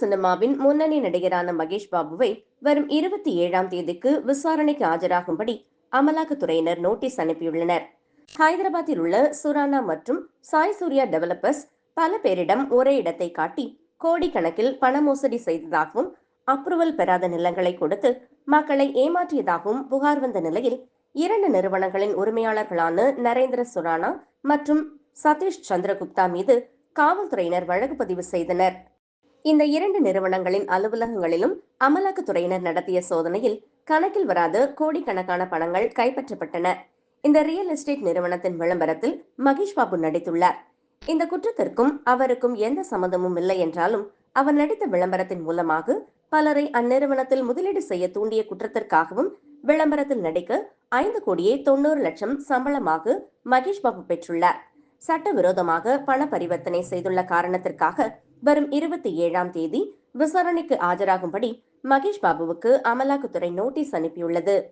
சினிமாவின் முன்னணி நடிகரான மகேஷ் பாபுவை வரும் இருபத்தி ஏழாம் தேதிக்கு விசாரணைக்கு ஆஜராகும்படி அமலாக்கத்துறையினர் நோட்டீஸ் அனுப்பியுள்ளனர். ஹைதராபாத்தில் உள்ள சுரானா மற்றும் சாய் சூர்யா டெவலப்பர்ஸ் பல பேரிடம் ஒரே இடத்தை காட்டி கோடிக்கணக்கில் பண மோசடி செய்ததாகவும் அப்ரூவல் பெறாத நிலங்களை கொடுத்து மக்களை ஏமாற்றியதாகவும் புகார் வந்த நிலையில் இரண்டு நிறுவனங்களின் உரிமையாளர்களான நரேந்திர சுரானா மற்றும் சதீஷ் சந்திரகுப்தா மீது காவல்துறையினர் வழக்கு பதிவு செய்தனர். இந்த இரண்டு நிறுவனங்களின் அலுவலகங்களிலும் அமலாக்கத்துறையினர் நடத்திய சோதனையில் கணக்கில் வராத கோடிக்கணக்கான பணங்கள் கைப்பற்றப்பட்டன. இந்த ரியல் எஸ்டேட் நிறுவனத்தின் விளம்பரத்தில் மகேஷ் பாபு நடித்துள்ளார். இந்த குற்றத்திற்கும் அவருக்கும் எந்த சம்மந்தமும் இல்லை என்றாலும் அவர் நடித்த விளம்பரத்தின் மூலமாக பலரை அந்நிறுவனத்தில் முதலீடு செய்ய தூண்டிய குற்றத்திற்காகவும் விளம்பரத்தில் நடிக்க ஐந்து கோடியே தொண்ணூறு லட்சம் சம்பளமாக மகேஷ் பாபு பெற்றுள்ளார். சட்டவிரோதமாக பண பரிவர்த்தனை செய்துள்ள காரணத்திற்காக வரும் இருபத்தி ஏழாம் தேதி விசாரணைக்கு ஆஜராகும்படி மகேஷ் பாபுவுக்கு அமலாக்கத்துறை நோட்டீஸ் அனுப்பியுள்ளது.